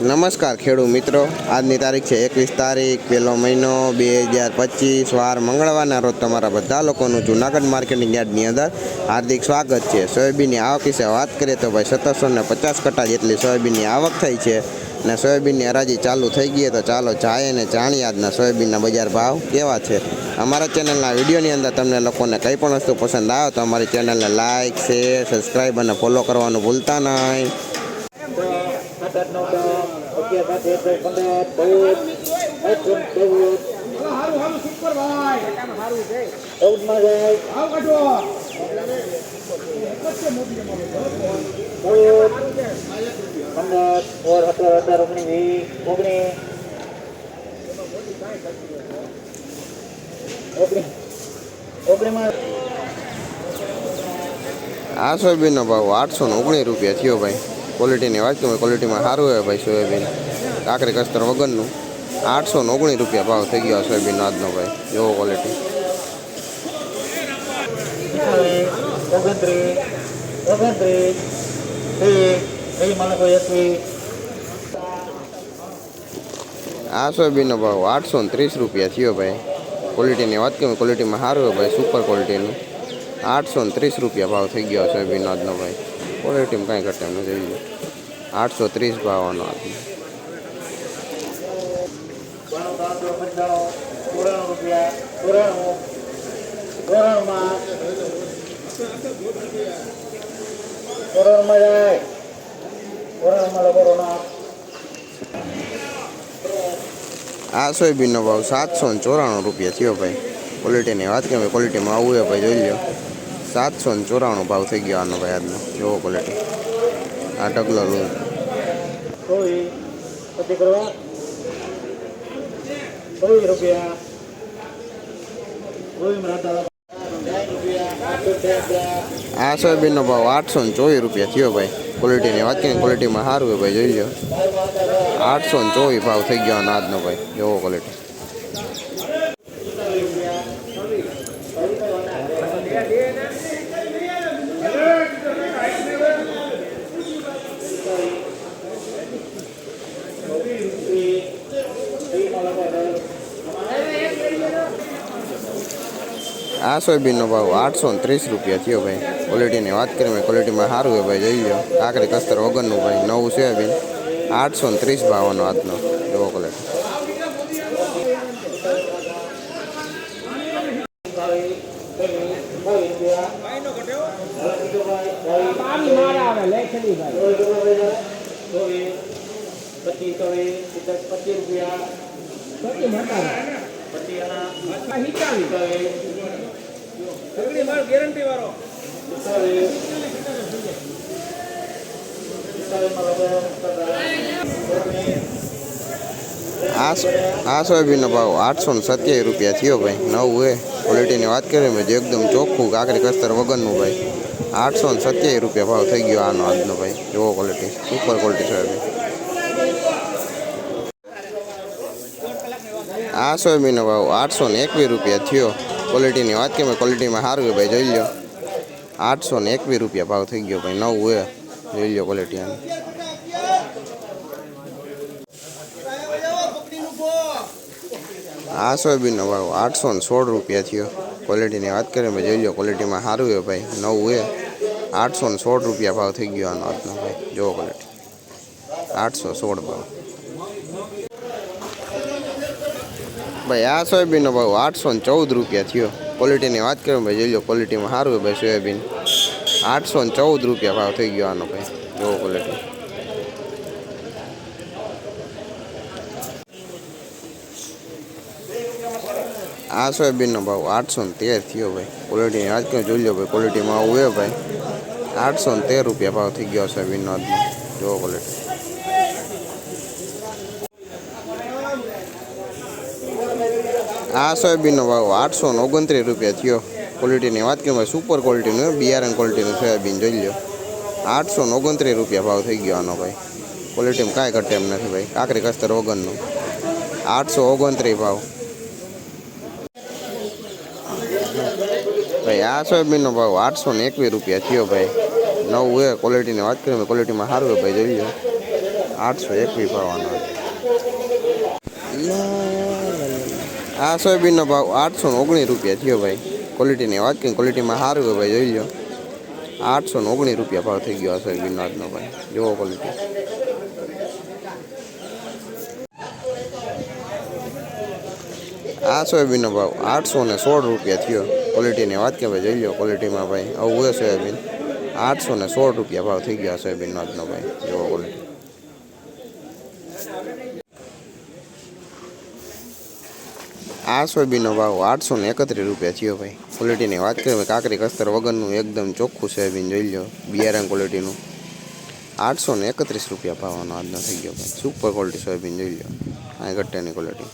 નમસ્કાર ખેડૂત મિત્રો. આજની તારીખ છે એકવીસ તારીખ, પહેલો મહિનો બે હજાર પચીસ. વાર મંગળવારના રોજ તમારા બધા લોકોનું જુનાગઢ માર્કેટિંગ યાર્ડની અંદર હાર્દિક સ્વાગત છે. સોયાબીનની આવક વિશે વાત કરીએ તો ભાઈ સત્તરસો ને પચાસ કટા જેટલી સોયાબીનની આવક થઈ છે અને સોયાબીનની હરાજી ચાલુ થઈ ગઈ તો ચાલો જાય અને જાણીએ આજના સોયાબીનના બજાર ભાવ કેવા છે. અમારા ચેનલના વિડીયોની અંદર તમને લોકોને કંઈ પણ વસ્તુ પસંદ આવે તો અમારી ચેનલને લાઇક શેર, સબસ્ક્રાઈબ અને ફોલો કરવાનું ભૂલતા નહીં. તેર ચૌદ ચૌદમાં જાય આ સોયાબીનનો ભાવ આઠસો ને ઓગણીસ રૂપિયા થયો ભાઈ. ક્વોલિટીની વાત કરું ક્વોલિટીમાં સારું હોય ભાઈ સોયાબીન. કાકરી કસ્તર વગરનું. આઠસો ને ઓગણીસ રૂપિયા ભાવ થઈ ગયો સોયાબીનનો આજનો ભાઈ. જેવો ક્વોલિટી આ સોયાબીનનો ભાવ આઠસો ને ત્રીસ રૂપિયા થયો ભાઈ. ક્વોલિટીની વાત કરું ક્વોલિટીમાં સારું ભાઈ સુપર ક્વોલિટીનું આઠસો ત્રીસ રૂપિયા ભાવ થઈ ગયો સોયાબીનનો આજનો ભાઈ. ક્વોલિટીમાં કાંઈ ઘટે નથી આઠસો ત્રીસ ભાવનો આજનો. જાય. ચોરાણુંમાં લખો આ સોયાબીનનો ભાવ સાતસો ને ચોરાણું રૂપિયા થયો ભાઈ. ક્વોલિટીની વાત કરીએ ક્વોલિટીમાં આવું હોય ભાઈ જોઈ લો સાતસો ને ચોરાણું ભાવ થઈ ગયો આનો ભાઈ આજનો. જોવો ક્વોલિટી આ ઢગલો લો. રૂપિયા ચોવીસમાં રાતા રૂપિયા આઠસો રૂપિયા આ સોયાબીનનો ભાવ આઠસો ને ચોવીસ રૂપિયા થયો ભાઈ. ક્વોલિટીની વાત કરીએ ક્વોલિટીમાં સારું ભાઈ, જોઈ લો આઠસો ને ચોવીસ ભાવ થઈ ગયો આજનો ભાઈ જોવો ક્વોલિટી આ સોયાબીનનો ભાવ આઠસો ને ત્રીસ રૂપિયા થયો ભાઈ ક્વોલિટીની વાત કરીએ ક્વોલિટીમાં સારું હોય ભાઈ જોઈ લો કાંકરી કસ્તર વગરનું ભાઈ નવું સોયાબીન આઠસો ને ત્રીસ ભાવનો આજનો એવો ક્વોલિટી પચીસ ચોવીસ પચીસ રૂપિયા પચીસ આના ગેરંટી વાળો. આ સોયાબીનનો ભાવ આઠસો ને સત્યાવીસ રૂપિયા થયો ભાઈ. નવું એ ક્વોલિટીની વાત કરીએ ભાઈ એકદમ ચોખ્ખું કાકરી કસ્તર વગરનું ભાઈ. આઠસો ને સત્યાવીસ રૂપિયા ભાવ થઈ ગયો આનો આજનો ભાઈ. એવો ક્વોલિટી સુપર ક્વોલિટી સોયાબીન. આ સોયાબીનનો ભાવ આઠસો ને એકવીસ રૂપિયા થયો. ક્વોલિટીની વાત કરીએ ક્વોલિટીમાં સારું હોય ભાઈ, જોઈ લો આઠસો ને એકવીસ રૂપિયા ભાવ થઈ ગયો ભાઈ, નવું એ જોઈ લો ક્વોલિટી આની. આ સોયાબીનનો ભાવ આઠસો ને સોળ રૂપિયા થયો. ક્વોલિટીની વાત કરીએ ભાઈ, જોઈ લો ક્વોલિટીમાં સારું હોય ભાઈ, નવું એ આઠસો ને સોળ રૂપિયા ભાવ થઈ ગયો આનો આજનો ભાઈ. જોવો ક્વોલિટી આઠસો સોળ ભાવ. ભાઈ, આ સોયાબીનનો ભાવ આઠસો ને ચૌદ રૂપિયા થયો. ક્વોલિટીની વાત કરીએ ભાઈ, જોઈ લો ક્વોલિટીમાં સારું ભાઈ સોયાબીન. આઠસો ને ચૌદ રૂપિયા ભાવ થઈ ગયો આનો ભાઈ જોવો ક્વોલિટી આ સોયાબીનનો ભાવ આઠસો ને તેર થયો ભાઈ. ક્વોલિટીની વાત કરીએ જોઈ લો ભાઈ ક્વોલિટીમાં આવું ભાઈ. આઠસો ને તેર રૂપિયા ભાવ થઈ ગયો સોયાબીનનો આજનો. જોવો ક્વોલિટી આ સોયાબીનનો ભાવ આઠસો ને ઓગણત્રીસ રૂપિયા થયો. ક્વોલિટીની વાત કરીએ ભાઈ સુપર ક્વોલિટીનું બિયારણ ક્વોલિટીનું સોયાબીન જોઈ લો આઠસો ને ઓગણત્રીસ રૂપિયા ભાવ થઈ ગયો આનો ભાઈ. ક્વોલિટીમાં કાંઈ ઘટે એમ નથી ભાઈ, કાકરી, કસ્તર, વગરનું. આઠસો ઓગણત્રીસ ભાવ. ભાઈ, આ સોયાબીનનો ભાવ આઠસો ને એકવીસ રૂપિયા થયો ભાઈ. નવું એ ક્વોલિટીની વાત કરીએ ક્વોલિટીમાં સારું ભાઈ, જોઈ લો આઠસો એકવીસ ભાવવાનો આ સોયાબીનનો ભાવ આઠસો ઓગણીસ રૂપિયા થયો ભાઈ. ક્વોલિટીની વાત કરીને ક્વોલિટીમાં સારું હોય ભાઈ, જોઈ લો આઠસો ને ઓગણીસ રૂપિયા ભાવ થઈ ગયો આ સોયાબીનનો આજનો ભાઈ. જુઓ ક્વોલિટી આ સોયાબીનનો ભાવ આઠસો ને સોળ રૂપિયા થયો. ક્વોલિટીની વાત કે ભાઈ, જોઈ લો ક્વોલિટીમાં ભાઈ. આવું હોય સોયાબીન. આઠસો ને સોળ રૂપિયા ભાવ થઈ ગયો આ સોયાબીનનો આજનો ભાઈ. જુઓ ક્વોલિટી આ સોયાબીનનો ભાવ આઠસો ને એકત્રીસ રૂપિયા થયો ભાઈ. ક્વોલિટીની વાત કરીએ કાકરી, કસ્તર વગરનું એકદમ ચોખ્ખું સોયાબીન જોઈ લો બિયારણ ક્વોલિટીનું આઠસો ને એકત્રીસ રૂપિયા ભાવનો આજનો થઈ ગયો ભાઈ. સુપર ક્વોલિટી સોયાબીન જોઈ લો આ ગટ્ટાની ક્વોલિટી